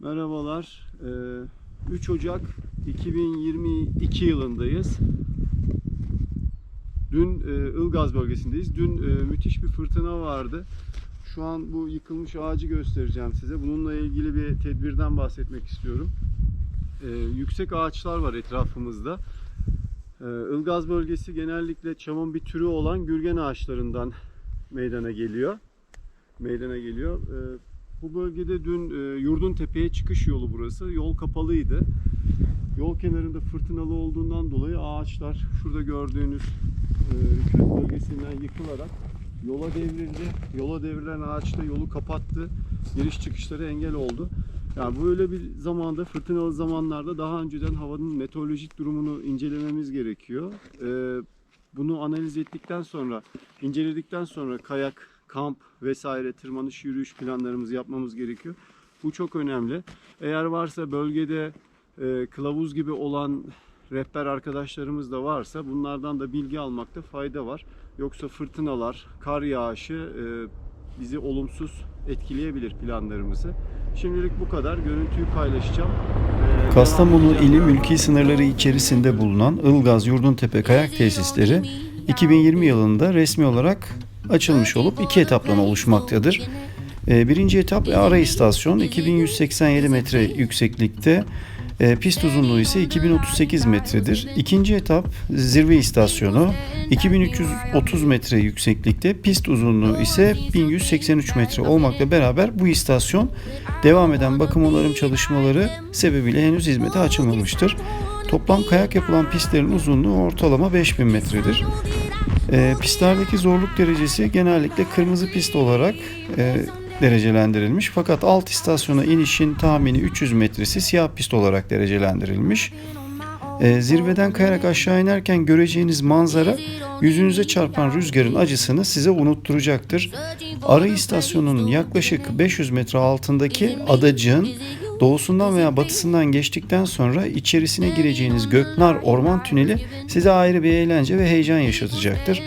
Merhabalar. Ee, 3 Ocak 2022 yılındayız. Dün e, Ilgaz bölgesindeyiz. Dün e, müthiş bir fırtına vardı. Şu an bu yıkılmış ağacı göstereceğim size. Bununla ilgili bir tedbirden bahsetmek istiyorum. Ee, yüksek ağaçlar var etrafımızda. Ee, Ilgaz bölgesi genellikle çamın bir türü olan gürgen ağaçlarından meydana geliyor. Meydana geliyor. Bu bölgede dün e, Yurdun Tepe'ye çıkış yolu burası. Yol kapalıydı. Yol kenarında fırtınalı olduğundan dolayı ağaçlar şurada gördüğünüz e, kök bölgesinden yıkılarak yola devrildi. Yola devrilen ağaç da yolu kapattı. Giriş çıkışları engel oldu. Yani böyle bir zamanda fırtınalı zamanlarda daha önceden havanın meteorolojik durumunu incelememiz gerekiyor. E, bunu analiz ettikten sonra, inceledikten sonra kayak, kamp vesaire tırmanış, yürüyüş planlarımızı yapmamız gerekiyor. Bu çok önemli. Eğer varsa bölgede e, kılavuz gibi olan rehber arkadaşlarımız da varsa bunlardan da bilgi almakta fayda var. Yoksa fırtınalar, kar yağışı e, bizi olumsuz etkileyebilir planlarımızı. Şimdilik bu kadar. Görüntüyü paylaşacağım. E, Kastamonu ili mülki sınırları içerisinde bulunan Ilgaz Yurduntepe Kayak Tesisleri 2020 yılında resmi olarak açılmış olup iki etaptan oluşmaktadır. Ee, Birinci etap ara istasyon 2187 metre yükseklikte, pist uzunluğu ise 2038 metredir. İkinci etap zirve istasyonu 2330 metre yükseklikte, pist uzunluğu ise 1183 metre olmakla beraber bu istasyon devam eden bakım onarım çalışmaları sebebiyle henüz hizmete açılmamıştır. Toplam kayak yapılan pistlerin uzunluğu ortalama 5000 metredir. E, pistlerdeki zorluk derecesi genellikle kırmızı pist olarak e, derecelendirilmiş. Fakat alt istasyona inişin tahmini 300 metresi siyah pist olarak derecelendirilmiş. E, zirveden kayarak aşağı inerken göreceğiniz manzara yüzünüze çarpan rüzgarın acısını size unutturacaktır. Arı istasyonunun yaklaşık 500 metre altındaki adacığın doğusundan veya batısından geçtikten sonra içerisine gireceğiniz Göknar Orman Tüneli size ayrı bir eğlence ve heyecan yaşatacaktır.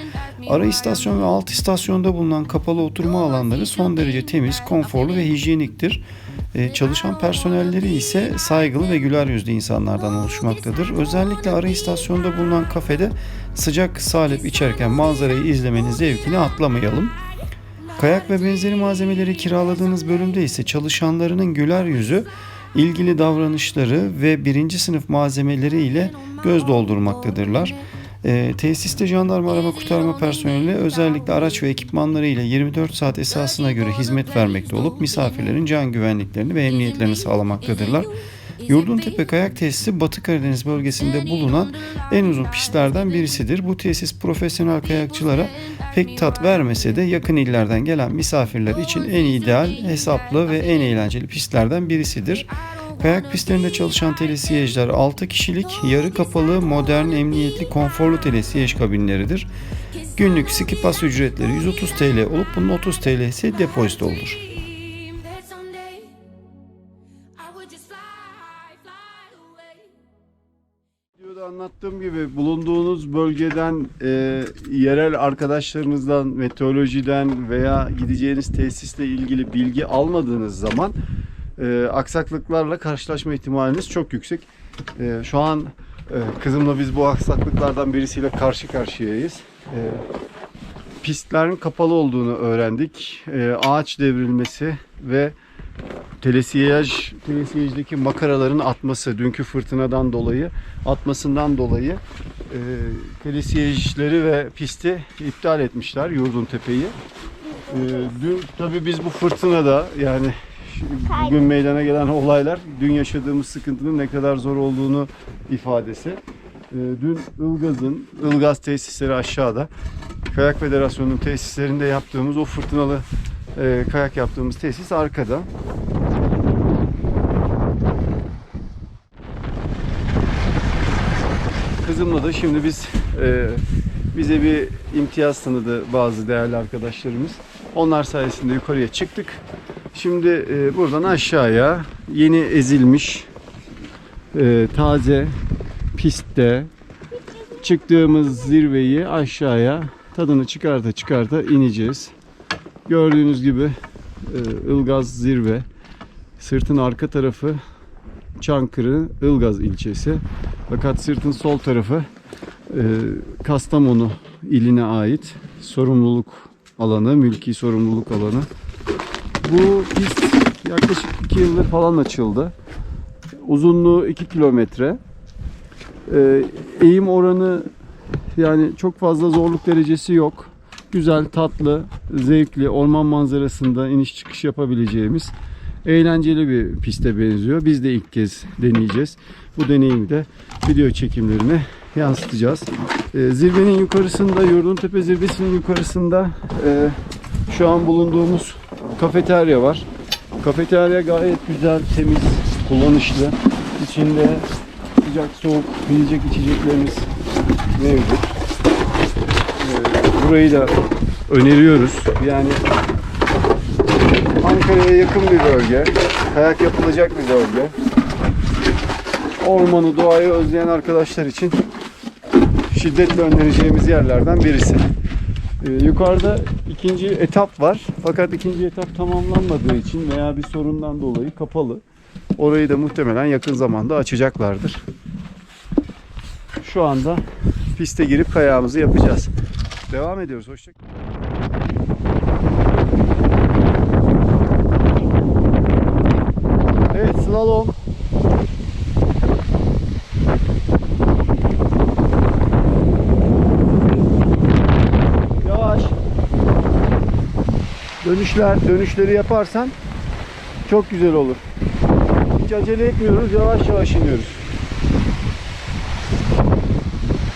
Ara istasyon ve alt istasyonda bulunan kapalı oturma alanları son derece temiz, konforlu ve hijyeniktir. Ee, çalışan personelleri ise saygılı ve güler yüzlü insanlardan oluşmaktadır. Özellikle ara istasyonda bulunan kafede sıcak salep içerken manzarayı izlemenin zevkini atlamayalım. Kayak ve benzeri malzemeleri kiraladığınız bölümde ise çalışanlarının güler yüzü, ilgili davranışları ve birinci sınıf malzemeleri ile göz doldurmaktadırlar. Ee, tesiste jandarma arama kurtarma personeli özellikle araç ve ekipmanları ile 24 saat esasına göre hizmet vermekte olup misafirlerin can güvenliklerini ve emniyetlerini sağlamaktadırlar. Yurduntepe Kayak Tesisi Batı Karadeniz bölgesinde bulunan en uzun pistlerden birisidir. Bu tesis profesyonel kayakçılara pek tat vermese de yakın illerden gelen misafirler için en ideal, hesaplı ve en eğlenceli pistlerden birisidir. Kayak pistlerinde çalışan telesiyejler 6 kişilik, yarı kapalı, modern, emniyetli, konforlu telesiyej kabinleridir. Günlük ski pass ücretleri 130 TL olup bunun 30 TL'si depozito olur. Anlattığım gibi bulunduğunuz bölgeden e, yerel arkadaşlarınızdan, meteorolojiden veya gideceğiniz tesisle ilgili bilgi almadığınız zaman e, aksaklıklarla karşılaşma ihtimaliniz çok yüksek. E, şu an e, kızımla biz bu aksaklıklardan birisiyle karşı karşıyayız. E, pistlerin kapalı olduğunu öğrendik. E, ağaç devrilmesi ve telesiyaj, telesiyajdaki makaraların atması, dünkü fırtınadan dolayı, atmasından dolayı e, telesiyajları ve pisti iptal etmişler Yurdun Tepe'yi. E, dün tabii biz bu fırtınada yani bugün meydana gelen olaylar dün yaşadığımız sıkıntının ne kadar zor olduğunu ifadesi. E, dün Ilgaz'ın, Ilgaz tesisleri aşağıda. Kayak Federasyonu'nun tesislerinde yaptığımız o fırtınalı e, kayak yaptığımız tesis arkada. Kızımla da şimdi biz e, bize bir imtiyaz tanıdı bazı değerli arkadaşlarımız. Onlar sayesinde yukarıya çıktık. Şimdi e, buradan aşağıya yeni ezilmiş e, taze pistte çıktığımız zirveyi aşağıya tadını çıkarta çıkarta ineceğiz. Gördüğünüz gibi e, Ilgaz zirve Sırtın arka tarafı Çankırı, Ilgaz ilçesi. Fakat sırtın sol tarafı e, Kastamonu iline ait sorumluluk alanı, mülki sorumluluk alanı. Bu pist yaklaşık 2 yıldır falan açıldı. Uzunluğu 2 kilometre. E, eğim oranı yani çok fazla zorluk derecesi yok. Güzel, tatlı, zevkli, orman manzarasında iniş çıkış yapabileceğimiz eğlenceli bir piste benziyor. Biz de ilk kez deneyeceğiz. Bu deneyimi de video çekimlerine yansıtacağız. Ee, zirvenin yukarısında, Yurduntepe zirvesinin yukarısında e, şu an bulunduğumuz kafeterya var. Kafeterya gayet güzel, temiz, kullanışlı. İçinde sıcak soğuk yiyecek içeceklerimiz mevcut. Burayı da öneriyoruz. Yani Ankara'ya yakın bir bölge. Kayak yapılacak bir bölge. Ormanı, doğayı özleyen arkadaşlar için şiddetle önereceğimiz yerlerden birisi. Ee, yukarıda ikinci etap var. Fakat ikinci etap tamamlanmadığı için veya bir sorundan dolayı kapalı. Orayı da muhtemelen yakın zamanda açacaklardır. Şu anda piste girip kayağımızı yapacağız. Devam ediyoruz. Hoşçakalın. Evet slalom. Yavaş. Dönüşler, dönüşleri yaparsan çok güzel olur. Hiç acele etmiyoruz, yavaş yavaş iniyoruz.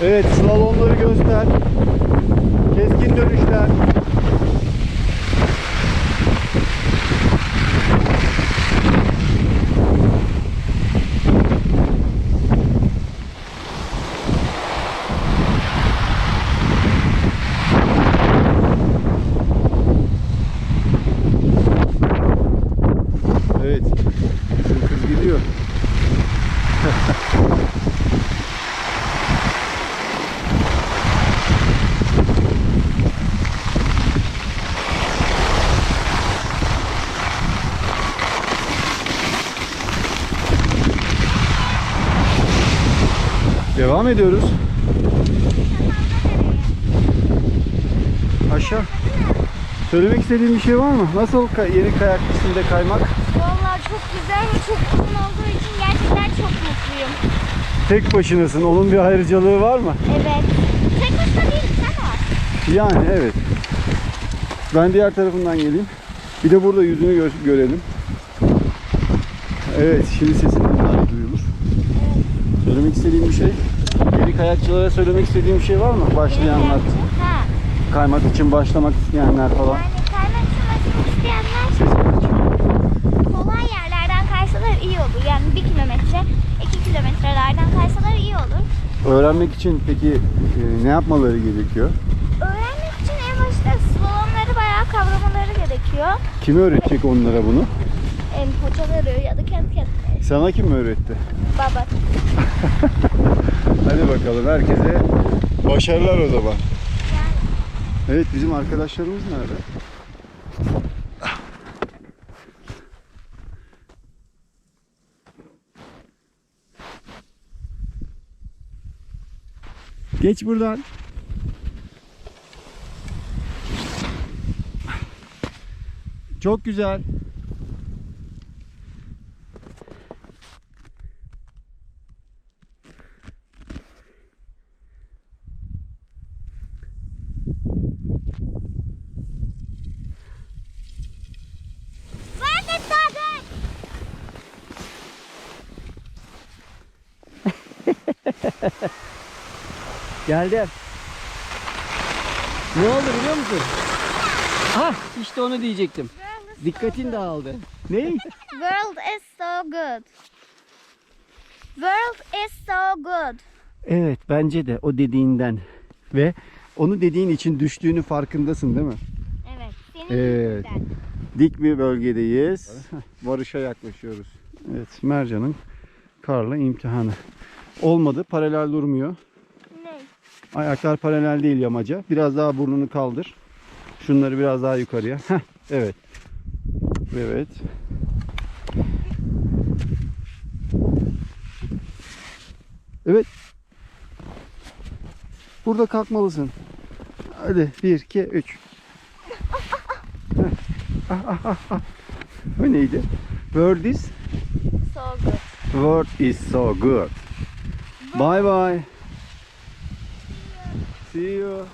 Evet, slalomları göster. Keskin dönüşler. Evet. Bizim kız gidiyor. Devam ediyoruz. Aşağı. Söylemek istediğin bir şey var mı? Nasıl yeni kayak pistinde kaymak? Vallahi çok güzel ve çok uzun olduğu için gerçekten çok mutluyum. Tek başınasın. Onun bir ayrıcalığı var mı? Evet. Tek başına değil sen var. Yani evet. Ben diğer tarafından geleyim. Bir de burada yüzünü gö- görelim. Evet, şimdi sesin de daha iyi duyulur. Söylemek istediğim bir şey, yeni kayakçılara söylemek istediğim bir şey var mı? Başlayanlar, Ha. kaymak için başlamak isteyenler falan. Yani kaymak için başlamak isteyenler kolay yerlerden kaysalar iyi olur. Yani bir kilometre, iki kilometrelerden kaysalar iyi olur. Öğrenmek için peki e, ne yapmaları gerekiyor? Öğrenmek için en başta slalomları bayağı kavramaları gerekiyor. Kim öğretecek onlara bunu? Em, hocaları ya da kendi kendine. Sana kim öğretti? Baba. Hadi bakalım herkese başarılar o zaman. Evet bizim arkadaşlarımız nerede? Geç buradan. Çok güzel. Vardı tabii. Geldim. Ne oldu biliyor musun? Ha işte onu diyecektim. Dikkatin dağıldı. Ne? World is so good. World is so good. Evet bence de o dediğinden ve onu dediğin için düştüğünü farkındasın değil mi? Evet. Senin Evet. yüzünden. Dik bir bölgedeyiz. Varışa yaklaşıyoruz. Evet Mercan'ın karla imtihanı olmadı. Paralel durmuyor. Ne? Ayaklar paralel değil yamaca. Biraz daha burnunu kaldır. Şunları biraz daha yukarıya. Heh, evet. Evet. Evet. Burada kalkmalısın. Hadi 1, 2, 3. ah, ah, ah, ah. neydi? Word is? So good. Word is so good. Bye bye. See you.